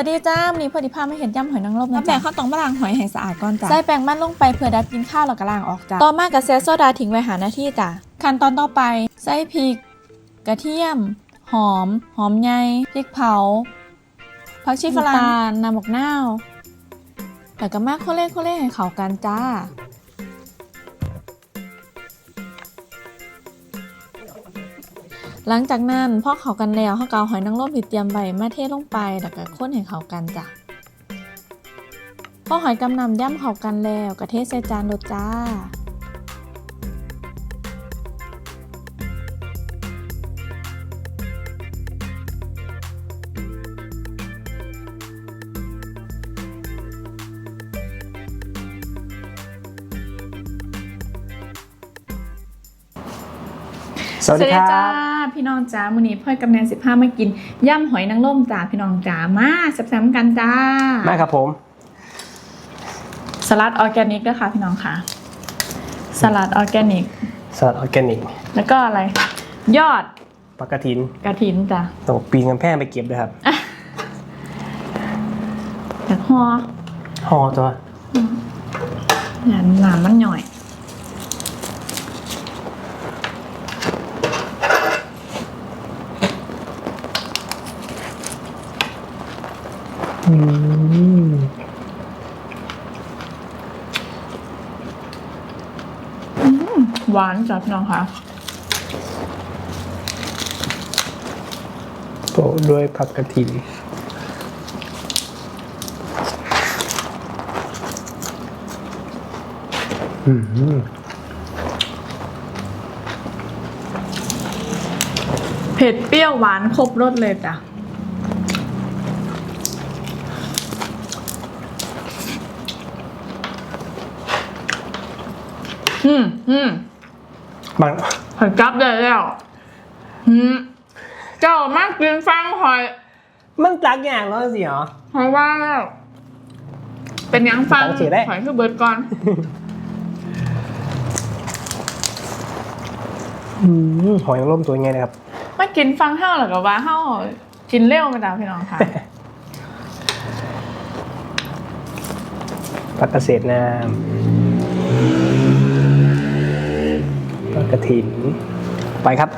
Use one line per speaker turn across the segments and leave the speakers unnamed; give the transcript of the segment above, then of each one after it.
วัสดีจ้าวันนี้พอดีพามาเห็นย่ำหอยนางรมนะแป้งข้าวตองมาล้างหอยให้สะอาดก่อนจ้ะใส่แป้งมันลงไปเพื่อดับกลินข้าวแล้วก็ล้างออกจ้ะต่อมากระเซโซดาทิ้งไว้หานาทีจ้ะขั้นตอนต่อไปใส่พริก กระเทียม หอม หอมใหญ่พริกเผาผักชีฝรั่งน้ำตาลน้ำมะนาวแล้วก็มาโคเล่โคเล่ให้เข้ากันจ้า หลังจากนั้นพอเขากันแล้วเขาก็เอาหอยนางรมที่เตรียมไว้มาเทลงไปแล้วก็คนให้เขากันจ้ะพอหอยกำนำย่ำเขากันแล้วก็เทใส่จานโดดจ้า
สวัสดีครั
จ้า
บ
พี่น้องจ้ามื้อนี้พ่อยกำแนนสิบห้ามากินย่ำหอยนางรมจ้าพี่น้องจ้ามาแซ่บๆกันจ้า
มาครับผม
สลัดออร์แกนิกด้วยค่ะพี่น้องค่ะ สลัดออร์แกนิก
สลัดออร์แกนิก
แล้วก็อะไร ยอด
ปลากระถิน
กระถินจ้ะ
ต้องปีนกำแพงไปเก็บด้วยครับ
แล้วห่อ
ห่อตัว
หนามหนามมันหน่อย
อืม
หวานจ้ะพี่น้องค่ะ
โปะด้วยผักกระถินอืม
เผ็ดเปรี้ยวหวานครบรสเลยจ้ะ อืมอืม
บาง
หอยจับได้แล้วอืมเจ้ามากกินฟังหอย
มันตักอย่างแล้วสิเหรอ
หอยว่าแล้ว เป็นยังฟัง
ฟังเสียได้
หอยคือเบิร์ดก่อน
อืมหอยนางรมตัวไงนะครับ
มากินฟังเท่าหรือกับว่าเท่ากินเร็วไหมจ้าพี่น้องค่ะ
ผักกระเศษน้ำผั กกระถิน ไปครับ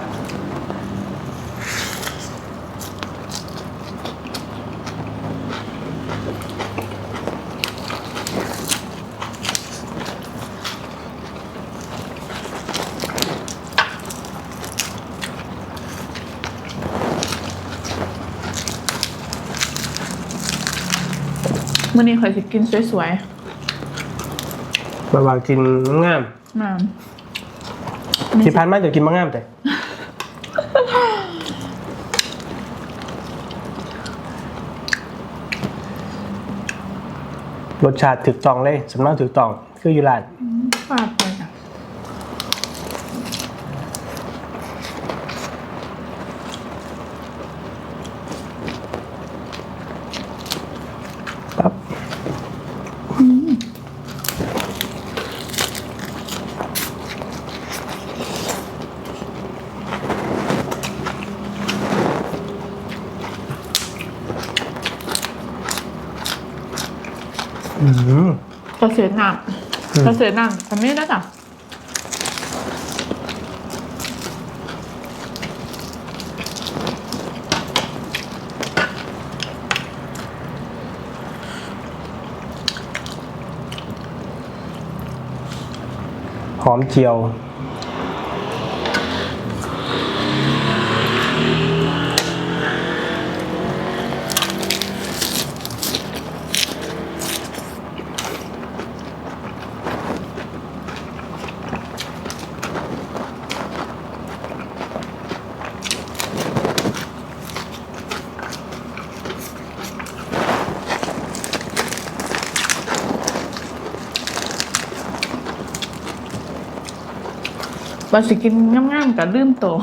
มื่อนี้ข่อยสิกินสวย
บาวากินงาม
ๆมา
ที่พันมาเดี๋ยวกินมะงามแต่รสชาติถึกตองเลยสำนักถึกตอง คืออยู่ร้าน
ฝาดไป
อืม
กระเสือน้
อืมำ
กระเสือน้ำทำไม่ได้จ้ะ
หอมเจียว
บาสิกินง่ามๆกับลืมโตว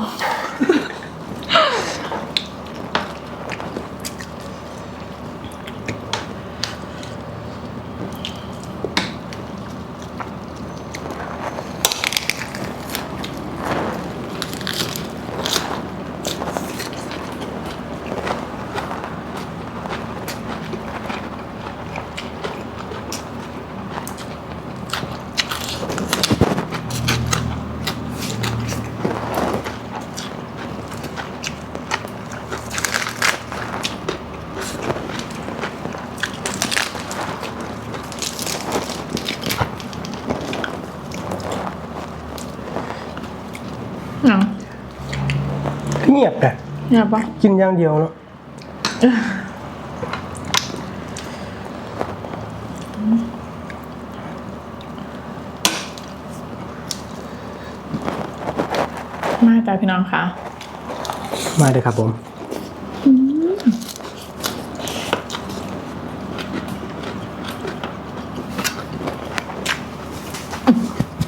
งียบแต่
เนี่ยปะ
กินอย่างเดียวเนาะ
มาจ้าพี่น้องค่ะ
มาเลยครับผม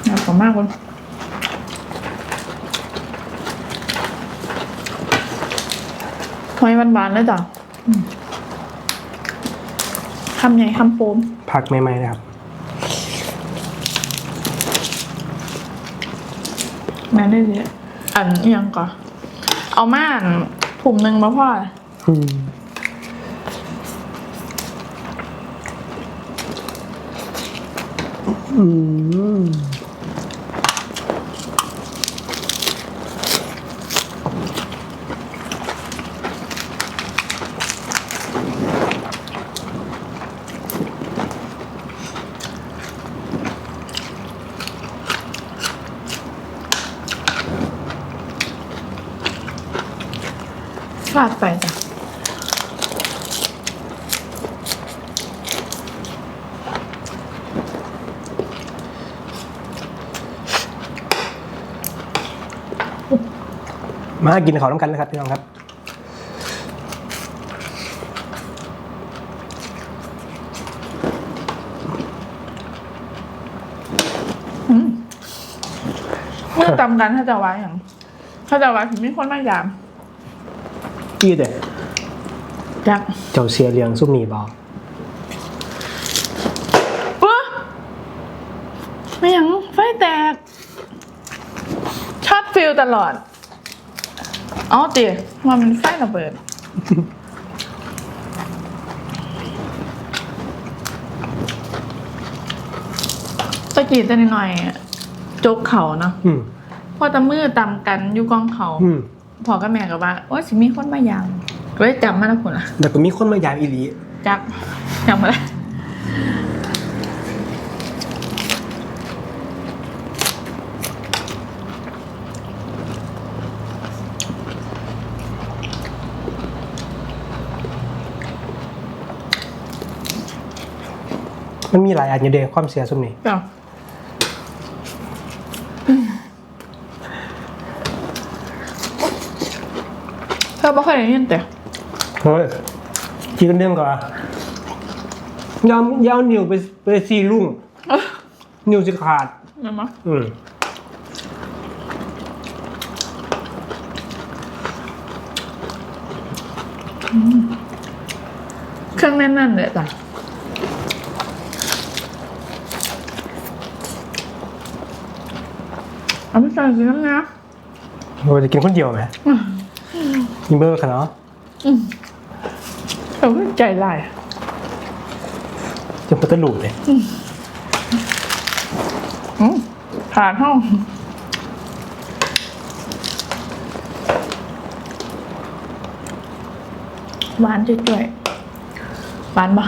อยากขอมากเลย หอยหวานๆเลยจ้ะอืมคำใหญ่คำโฟม
ผักใหม่ๆนะครับ
แม่ได้ดีอันเอียงก่อนเอามาอันถุ่มหนึ่งมาพ่อ
อืมอืมา
ดไปจ้ะ
มากินข้าวน้ำกันนะครับพี่น้องครับ
เมื่อตำกันถ้าจะไว้อย่างถ้าจะไว้ถึงไม่คนมากยาม
กี้แต่
จัก
เจ้าเสียเลียงซุปหมี่บอ
ปุ๊บไม่หยังไฟแตก ชอบฟิลตลอดอ๋อตีมันเป็นไฟระเบิดตะกี้จะนิดหน่อยอะจกเขาเนาะ
อืม
พอตะมือตำกันอยู่กองเขา
อืม
พอกับแม่ก็ว่าว่าสิมีคนมายามก็เลยจำมาแล้วคุณล่ะ
แต่ก็มีคนมายามอีหลี
จักจำมาแล้ว
มันมีหลายอันอยู่เดะความเสียซุปนี่
เจ้า เธอบ่เคยได้ยินแต่
เฮ้ยกินกันเดิมก่อนอะยาวยาวนิ้วไปไปซีลุ่ง
เอ้อ
นิ้วจะขาด
แม่นบ่
อืม
เครื่องแน่นๆเลยจ้ะเอาไม่ใส่สิน้ำนะ
เราจะกินคนเดียวไหมกิ นเบอร์ค่ะเนาะ
เออใจลาย
จะพัตลูดเลย
อืมผ่านห้องหวานจุ้ยๆหวานปะ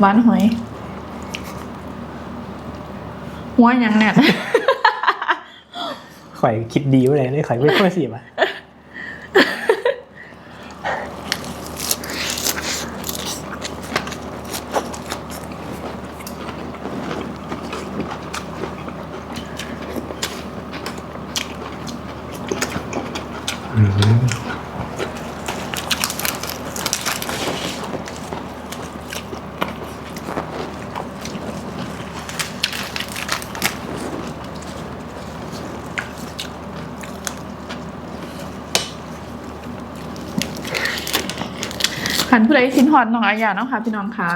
หวานหอยหัวหยังเนี่ย
ข่อยคิดดีไว้เลยเลยข่อยไม่ค่อยเสียบอะ
ขันผู้ใดชิ้นหอดน้องอาญาเนาะค่ะพี่น้องคะ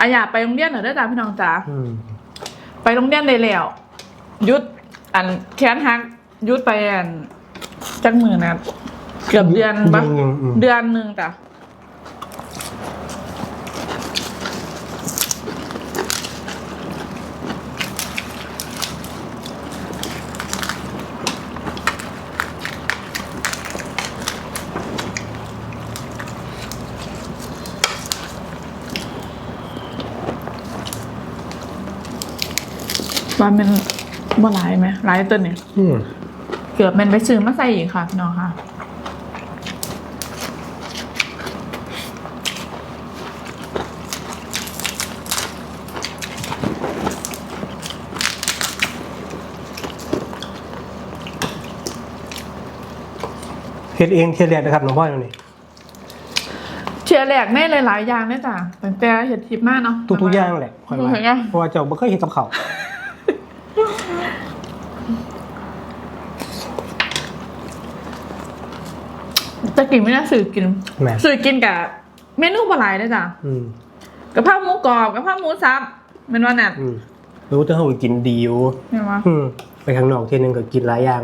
อาญาไปโรงเรียนเหรอเด้อจ้าพี่น้องจ้า
อืม
ไปโรงเรียนได้แล้วหยุดอันแค้นฮักหยุดไปอัน จักมือนะเกือบเดือนปะ
ยังยังอืม
เดือนหนึ่งจ้ะว่ามันบ่หลายไหมหลายตัวเนี่ย
อืม
เกือบมันไปซื้อมาใส่อีกค่ะพี่น้องค่ะเฮ็
ดเองเฮ็ดแรกนะครับหลวงพ่อตรงนี้
เชียแหลกแม่หลายๆอย่างเลยจ้ะแต่เห็ดทิพมากเนาะ
ทุกๆอย่างแหละเพราะว่าเจ้าม่เคยเห็ดกับเขา
จะกินไม่น่าสื่อกิน
แหม่
สื่อกินกับเมนูปลาไหลได้จ้ะ
อืม
กะเพราหมูกรอบกะเพราหมูสับเป็นวันน่ะ
อืมรู้แต่เฮากินดีอยู่
เห็นไหม
อืมไปข้างนอกเที่ยหนึงก็กินหลายอย่าง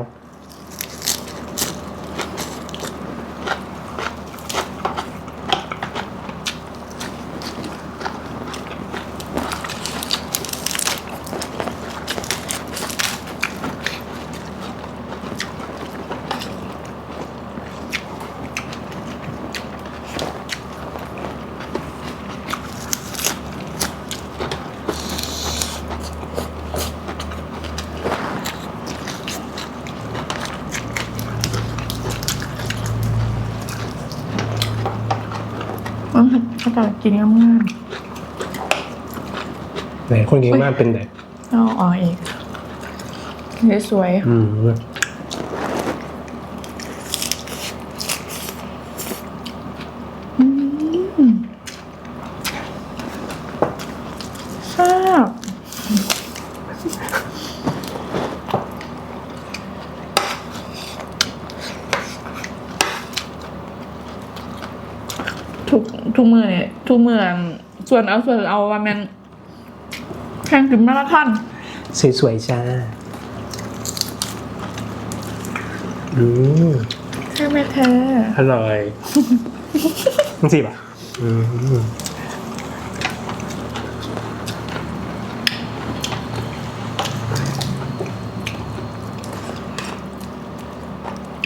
เออเขาจะกินง่าย
ไหนคนกินมากเป็นได
ๆเอาออกอีกสวย
อืม
ทุกทุกมือเนี่ยทุกมือส่วนเอาส่วนเอาว่ามันแข่งถึงมาราธอน
สวยๆจ้าอืม
ใช่ไหมเธอ
อร่อยมันสิป่ะอืม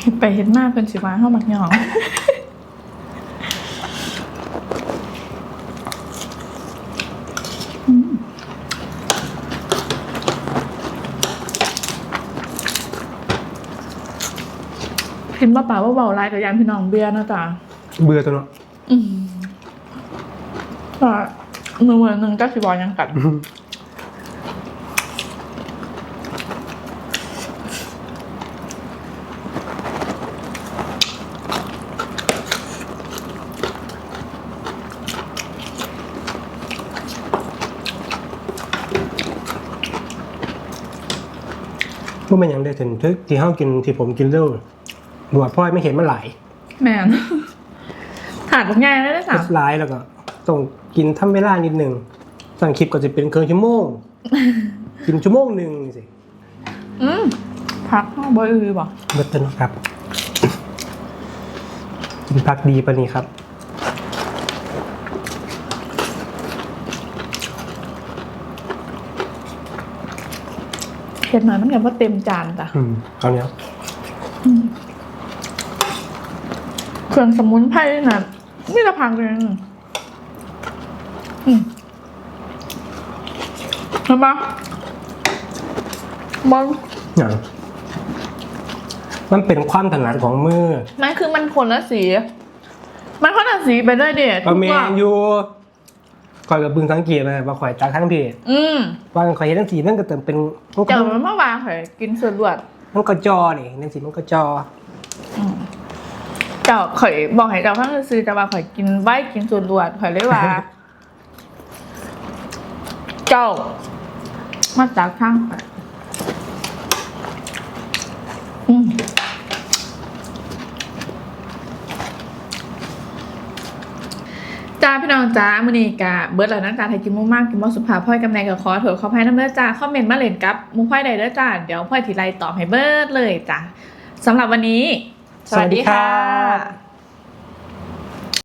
เห็นไปเห็นมากเป็นสิมาเข้ามักหยอง กินมาป่าว่าเบาๆไรกับยานพี่น้องเบียร์นะจ๊ะ
เบื่อตัวเนาะ
อืมก็หนึ่งวันหนึ่งก็สิบอยังกัด
อืมว่ามันยังได้ถึงทึกที่เฮากินที่ผมกินเร็ว หนวดพ่อยไม่เห็นมันหลาย
แมนถาดผมใหญ่เลยนะจ๊ะ
หลายแล้วก็ต้องกินทำเวลานิดหนึ่งสั่งคลิปก็จะเป็นเครื่องชั่วโมง กินชั่วโมงหนึ่งนี่สิ
อืมพักบอยอือบ่
เบิดเตนครับกินพักดีปะนี่ครับ
เห็นหน่อยมันแบบว่าเต็มจานจ้ะ
อืมเอาเนี้ย
เครื่องสมุนไพรน่ะนี่ละพังเลยนะอืมเห็นปะบอล
อย่างมันเป็นความถนัดของมือ
ไม่คือมันคนละสี มันคนละสีไปเลยเด็ด
ก็เมนอยู่ก่อนกับบึงสังเกตเลยว่าข่อยตาทั้งเพจ
อืม
ว่าข่อยเห็นทั้งสีมันก็เติมเป็นมันก็
เจ้ามันเมื่อวานเคยกินส่วนรวด
มันก็จอนี่นั่นสีมันก็จอ
อืม เจ้าเคยบอกให้เจ้าข้างซื้อแต่ว่าเคยกินใบกินส่วนรวดเคยเลยว่า เจ้า มาจากข้างไปอืมจ้าพี่น้องจ้ามือนี้กะเบิร์ดแล้วนะจ้าไทยกินมุ้งมากกินมอสุภาพ่อยกำแนกับคอเถอะขออภัยน้ำเด้อจ้าคอมเมนต์มาเล่นกับ มุ้งพ่อยใดเด้อจ้าเดี๋ยวพ่อยทีไรตอบให้เบิร์ดเลยจ้าสำหรับวันนี้
สวัสดีค่ะ